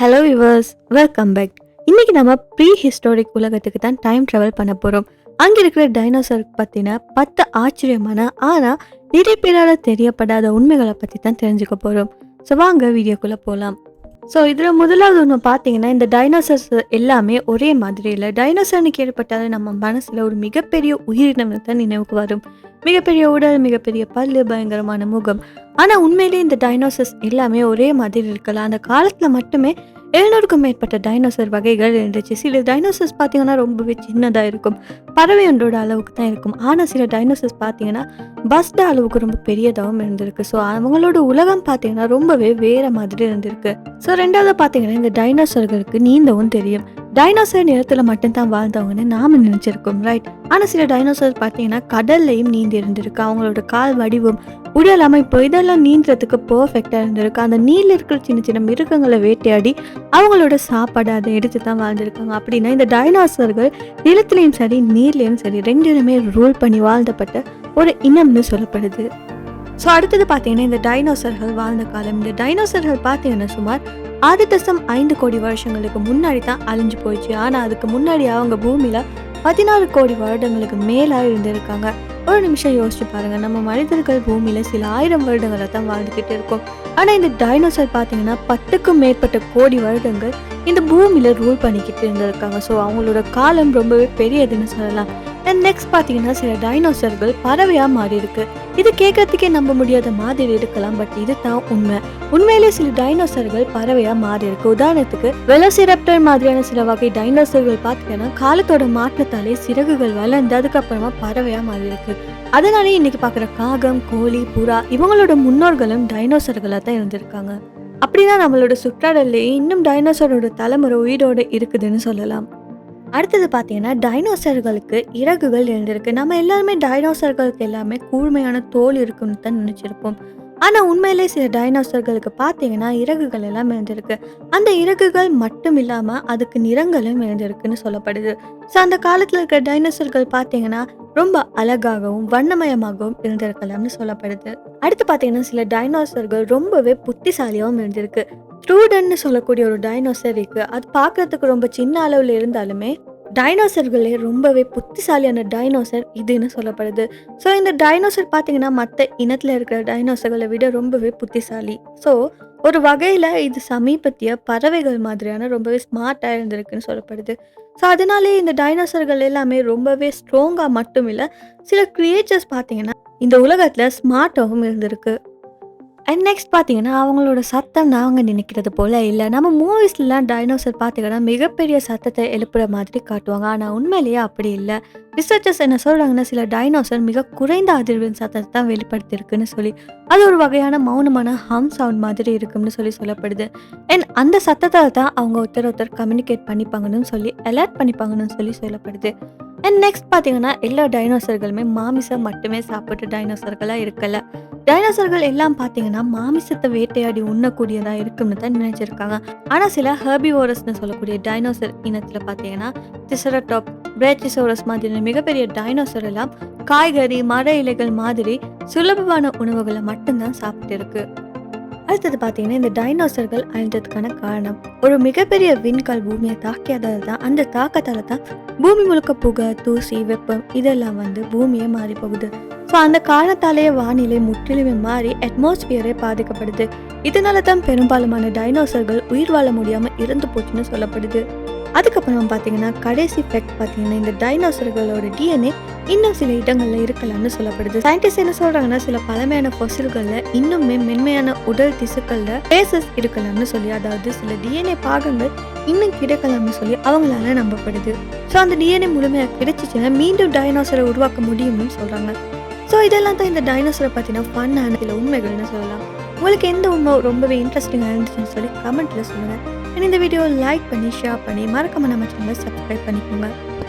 Hello viewers welcome back இன்னைக்கு நம்ம pre historic உலகத்துக்கு தான் டைம் ட்ராவல் பண்ண போகிறோம் அங்கே இருக்கிற டைனோசர் பற்றின பத்து ஆச்சரியமான ஆனால் நிறைய பேரால் தெரியப்படாத உண்மைகளை பற்றி தான் தெரிஞ்சுக்க போகிறோம் ஸோ வாங்க வீடியோக்குள்ளே போகலாம் ஸோ இதில் முதலாவது ஒன்று பார்த்தீங்கன்னா இந்த டைனோசர்ஸ் எல்லாமே ஒரே மாதிரி இல்லை டைனோசர்னு கேள்விப்பட்டாலே நம்ம மனசில் ஒரு மிகப்பெரிய உயிரினம் தான் நினைவுக்கு வரும். மிகப்பெரிய உடல் மிகப்பெரிய பல்லு பயங்கரமான முகம். ஆனால் உண்மையிலேயே இந்த டைனோசர்ஸ் எல்லாமே ஒரே மாதிரி இருக்கலாம். அந்த காலத்தில் மட்டுமே எழுநூறுக்கும் மேற்பட்ட டைனோசர் வகைகள் இருந்துச்சு. சில டைனோசர்ஸ் பார்த்தீங்கன்னா ரொம்பவே சின்னதாக இருக்கும். பறவை ஒன்றோட அளவுக்கு தான் இருக்கும். ஆனால் சில டைனோசர்ஸ் பார்த்தீங்கன்னா பஸ்ட அளவுக்கு ரொம்ப பெரியதாகவும் இருந்திருக்கு. ஸோ அவங்களோட உலகம் பார்த்தீங்கன்னா ரொம்பவே வேற மாதிரி இருந்திருக்கு. ஸோ ரெண்டாவது பார்த்தீங்கன்னா இந்த டைனோசர்களுக்கு நீந்தவும் தெரியும். டைனோசர் நிலத்தில் மட்டும்தான் வாழ்ந்தவங்கன்னு நாம நினைச்சிருக்கோம் ரைட் ஆனால் சில டைனோசர் பார்த்தீங்கன்னா கடல்லையும் நீந்தி இருந்திருக்கு. அவங்களோட கால் வடிவம் உடல் அமைப்பு இதெல்லாம் நீந்துறதுக்கு பர்ஃபெக்டாக இருந்திருக்கு. அந்த நீரில் இருக்கிற சின்ன சின்ன மிருகங்களை வேட்டையாடி அவங்களோட சாப்பாடு அதை எடுத்து தான் வாழ்ந்திருக்காங்க. அப்படின்னா இந்த டைனோசர்கள் நிலத்துலையும் சரி நீர்லேயும் சரி ரெண்டுமே ரூல் பண்ணி வாழ்ந்தப்பட்ட ஒரு இனம்னு சொல்லப்படுது. ஸோ அடுத்தது பார்த்தீங்கன்னா இந்த டைனோசர்கள் வாழ்ந்த காலம். இந்த டைனோசர்கள் பார்த்தீங்கன்னா சுமார் ஆறு தசம் ஐந்து கோடி வருஷங்களுக்கு முன்னாடி தான் அழிஞ்சு போயிடுச்சு. ஆனால் அதுக்கு முன்னாடி அவங்க பூமியில் பதினாறு கோடி வருடங்களுக்கு மேலாக இருந்திருக்காங்க. ஒரு நிமிஷம் யோசிச்சு பாருங்க. நம்ம மனிதர்கள் பூமியில் சில ஆயிரம் வருடங்களை தான் வாழ்ந்துக்கிட்டு இருக்கோம். ஆனால் இந்த டைனோசர் பார்த்தீங்கன்னா பத்துக்கும் மேற்பட்ட கோடி வருடங்கள் இந்த பூமியில் ரூல் பண்ணிக்கிட்டு இருந்திருக்காங்க. ஸோ அவங்களோட காலம் ரொம்பவே பெரியதுன்னு சொல்லலாம். அண்ட் நெக்ஸ்ட் பார்த்தீங்கன்னா சில டைனோசர்கள் பறவையாக மாறி இருக்கு இது கேட்கறதுக்கே நம்ப முடியாத மாதிரி இருக்கலாம் பட் இது தான் உண்மை. உண்மையிலே சில டைனோசர்கள் பறவையாக மாறி இருக்கு உதாரணத்துக்கு வெலோசிரப்டர் மாதிரியான சில வகை டைனோசர்கள் பார்த்தீங்கன்னா காலத்தோட மாற்றத்தாலே சிறகுகள் வளர்ந்து அதுக்கப்புறமா பறவையாக மாறி இருக்கு அதனாலே இன்னைக்கு பார்க்குற காகம் கோழி புறா இவங்களோட முன்னோர்களும் டைனோசர்களாக தான் இருந்திருக்காங்க. அப்படின்னா நம்மளோட சுற்றாடல்லே இன்னும் டைனோசரோட தலைமுறை உயிரோடு இருக்குதுன்னு சொல்லலாம். அடுத்தது பார்த்தீங்கன்னா டைனோசர்களுக்கு இறகுகள் இருந்திருக்கு. நம்ம எல்லாருமே டைனோசர்களுக்கு எல்லாமே கூர்மையான தோல் இருக்குன்னு தான் நினச்சிருப்போம். ஆனால் உண்மையிலே சில டைனோசர்களுக்கு பார்த்தீங்கன்னா இறகுகள் எல்லாம் இருந்திருக்கு. அந்த இறகுகள் மட்டும் இல்லாமல் அதுக்கு நிறங்களும் இருந்திருக்குன்னு சொல்லப்படுது. ஸோ அந்த காலத்தில் இருக்கிற டைனோசர்கள் பார்த்தீங்கன்னா ரொம்ப அழகாகவும் வண்ணமயமாகவும் இருந்திருக்கலாம்னு சொல்லப்படுது. அடுத்து பார்த்தீங்கன்னா சில டைனோசர்கள் ரொம்பவே புத்திசாலியாகவும் இருந்திருக்கு. ட்ரூடன்னு சொல்லக்கூடிய ஒரு டைனோசர் இருக்குது அது பார்க்கறதுக்கு ரொம்ப சின்ன அளவில் இருந்தாலுமே டைனோசர்களே ரொம்பவே புத்திசாலியான டைனோசர் இதுன்னு சொல்லப்படுது. ஸோ இந்த டைனோசர் பார்த்தீங்கன்னா மற்ற இனத்தில் இருக்கிற டைனோசர்களை விட ரொம்பவே புத்திசாலி. ஸோ ஒரு வகையில் இது சமீபத்திய பறவைகள் மாதிரியான ரொம்பவே ஸ்மார்ட்டாக இருந்திருக்குன்னு சொல்லப்படுது. ஸோ அதனாலே இந்த டைனோசர்கள் எல்லாமே ரொம்பவே ஸ்ட்ராங்காக மட்டும் இல்லை சில கிரியேச்சர்ஸ் பார்த்தீங்கன்னா இந்த உலகத்தில் ஸ்மார்ட்டாகவும் இருந்திருக்கு. அண்ட் நெக்ஸ்ட் பார்த்தீங்கன்னா அவங்களோட சத்தம் நாங்கள் நினைக்கிறது போல் இல்லை. நம்ம மூவிஸ்லாம் டைனோசர் பார்த்தீங்கன்னா மிகப்பெரிய சத்தத்தை எழுப்புற மாதிரி காட்டுவாங்க. ஆனால் உண்மையிலேயே அப்படி இல்லை. ரிசர்ச்சர்ஸ் என்ன சொல்கிறாங்கன்னா சில டைனோசர் மிக குறைந்த அதிர்வின் சத்தத்தை தான் வெளிப்படுத்தியிருக்குன்னு சொல்லி அது ஒரு வகையான மௌனமான ஹம் சவுண்ட் மாதிரி இருக்கும்னு சொல்லி சொல்லப்படுது. அண்ட் அந்த சத்தத்தால் தான் அவங்க ஒருத்தர் ஒருத்தர் கம்யூனிகேட் பண்ணிப்பாங்கன்னு சொல்லி அலர்ட் பண்ணிப்பாங்கன்னு சொல்லி சொல்லப்படுது. அண்ட் நெக்ஸ்ட் பார்த்தீங்கன்னா எல்லா டைனோசர்களுமே மாமிசம் மட்டுமே சாப்பிட்டு டைனோசர்களாக இருக்கல. டைனோசர்கள் எல்லாம் பார்த்தீங்கன்னா மாமிசத்தை வேட்டையாடி உண்ணக்கூடியதாக இருக்கும்னு தான் நினைச்சிருக்காங்க. ஆனால் சில ஹெர்பிவோரஸ்னு சொல்லக்கூடிய டைனோசர் இனத்தில் பார்த்தீங்கன்னா திசரடாப் பிரேச்சிசோரஸ் மாதிரியான மிகப்பெரிய டைனோசர் எல்லாம் காய்கறி மர இலைகள் மாதிரி சுலபமான உணவுகளை மட்டும்தான் சாப்பிட்டு இருக்கு. அடுத்தது பார்த்தீங்கன்னா இந்த டைனோசர்கள் அழிஞ்சதுக்கான காரணம் ஒரு மிகப்பெரிய விண்கல் பூமியை தாக்கியதால் தான் அந்த தாக்கத்தால் தான் பூமி முழுக்க புகை தூசி வெப்பம் இதெல்லாம் வந்து பூமியே மாறி போகுது. ஸோ அந்த காரணத்தாலேயே வானிலை முற்றிலுமே மாறி அட்மாஸ்பியரே பாதிக்கப்படுது. இதனால தான் பெரும்பாலுமான டைனோசர்கள் உயிர் வாழ முடியாமல் இறந்து போச்சுன்னு சொல்லப்படுது. அதுக்கப்புறம் பார்த்தீங்கன்னா கடைசி ஃபேக்ட் பார்த்தீங்கன்னா இந்த டைனோசர்களோட டிஎன்ஏ இன்னும் சில இடங்களில் இருக்கலாம்னு சொல்லப்படுது. சயின்டிஸ்ட் என்ன சொல்கிறாங்கன்னா சில பழமையான ஃபொசில்கள்ல இன்னுமே மென்மையான உடல் திசுக்களில் பேசஸ் இருக்கலாம்னு சொல்லி அதாவது சில டிஎன்ஏ பாகங்கள் இன்னும் கிடைக்கலாம்னு சொல்லி அவங்களால நம்பப்படுது. ஸோ அந்த டிஎன்ஏ முழுமையாக கிடைச்சிச்சுன்னா மீண்டும் டைனோசரை உருவாக்க முடியும்னு சொல்கிறாங்க ஸோ இதெல்லாம் தான் இந்த டைனோசரை பற்றின ஃபன்னான சில உண்மைகள்னு சொல்லலாம். உங்களுக்கு எந்த உண்மை ரொம்பவே இன்ட்ரெஸ்டிங்காக இருந்துச்சுன்னு சொல்லி கமெண்ட்டில் சொல்லுங்கள் இந்த வீடியோ லைக் பண்ணி ஷேர் பண்ணி மறக்காம நம்ம சேனலை சப்ஸ்கிரைப் பண்ணிக்கோங்க.